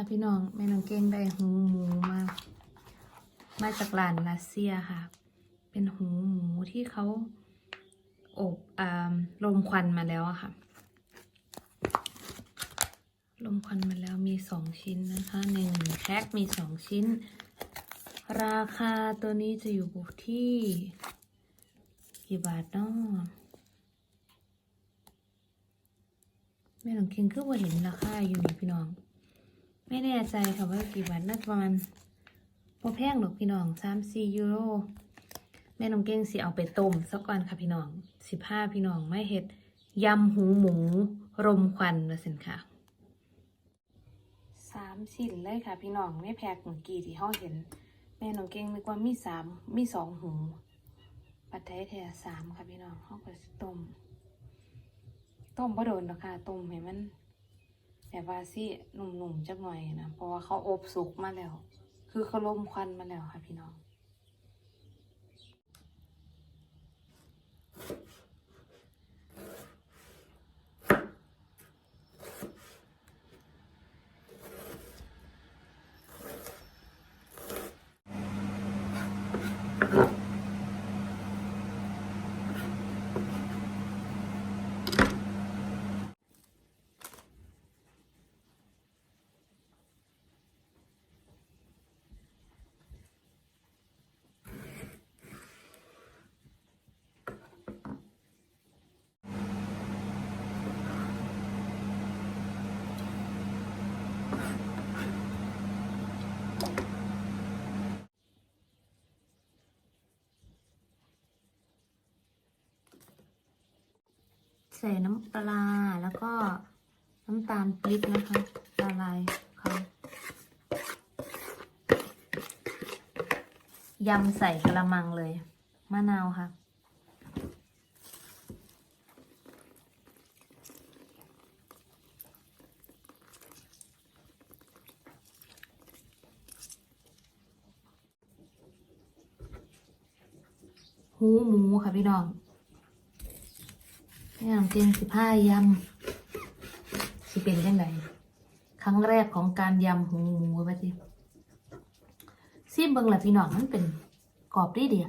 ะพี่น้องแม่น้องเก้งได้หูหมูมา มาจากหลานรัสเซียค่ะ เป็นหูหมูที่เขาอบอลมควันมาแล้วอะค่ะ ลมควันมาแล้วมีสองชิ้นนะคะ ในหนึ่งแพ็คมีสองชิ้น ราคาตัวนี้จะอยู่ที่ กี่บาทเนาะแม่หลงเคียงคือว่าเห็นราคาอยู่นี่พี่น้อง ไม่แน่ใจค่ะว่ากี่บาทน่าจะประมาณพอแพงหรอกพี่น้องสามสี่ยูโรแม่น้องเก้งสิเอาไปต้มสักก่อนค่ะพี่น้องสิบห้าพี่น้องไม่เห็ดยำหูหมูรมควันละสินค่ะสามชิ้นเลยค่ะ พี่น้องไม่แพกเมื่อกี้ที่ห้องเห็น แม่น้องเก้งนึกว่ามีสามมีสองหูปัดไทยแท้สามค่ะพี่น้องห้องก็ต้ม ต้มบ่โดนหรอกค่ะต้มให้มัน แบบว่าสิหนุ่มๆจักหน่อยนะ เพราะว่าเขาอบสุกมาแล้ว คือเขาลมควันมาแล้วค่ะพี่น้อง ใส่น้ำปลาแล้วก็น้ำตาลปี๊บนะคะละลายเขายำใส่กระมังเลย มะนาวค่ะ หูหมูค่ะพี่น้อง นี่น้ำเจียงสิบห้ายำสิเป็นยังไงครั้งแรกของการยำหูหมูว่าจิซิมเบิงละพี่น้องมันเป็นกรอบดีเดีย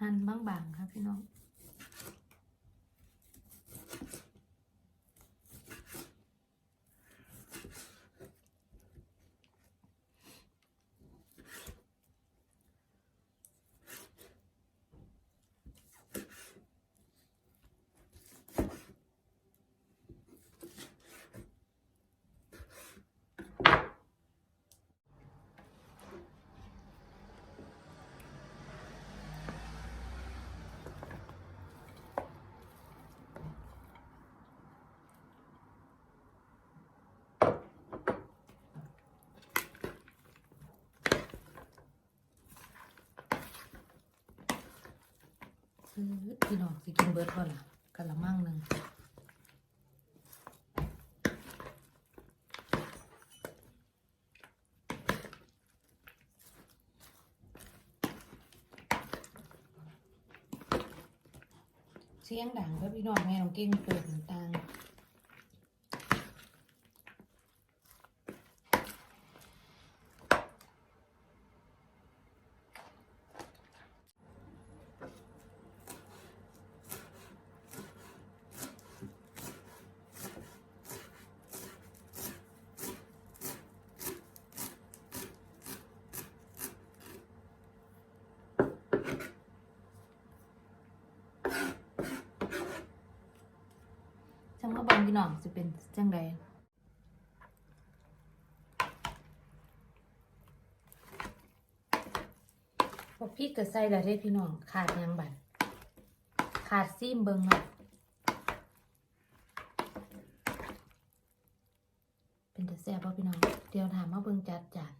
หั่นบางๆครับพี่น้อง ซื้อพี่น้องสิกินเบิร์ดก่อนล่ะกะละมังหนึ่งเสียงดังก็พี่น้องแม่น้องเก่งเปิดต่าง บางพี่น้องจะเป็นจังใดพวกพี่ก็ใส่ล้วได้พี่น้องขาดยังบัดขาดซีมเบิงเนาะเป็นแต่แซ่บป่ะพี่น้อง เดี๋ยวถามมาเบิงจัดจาน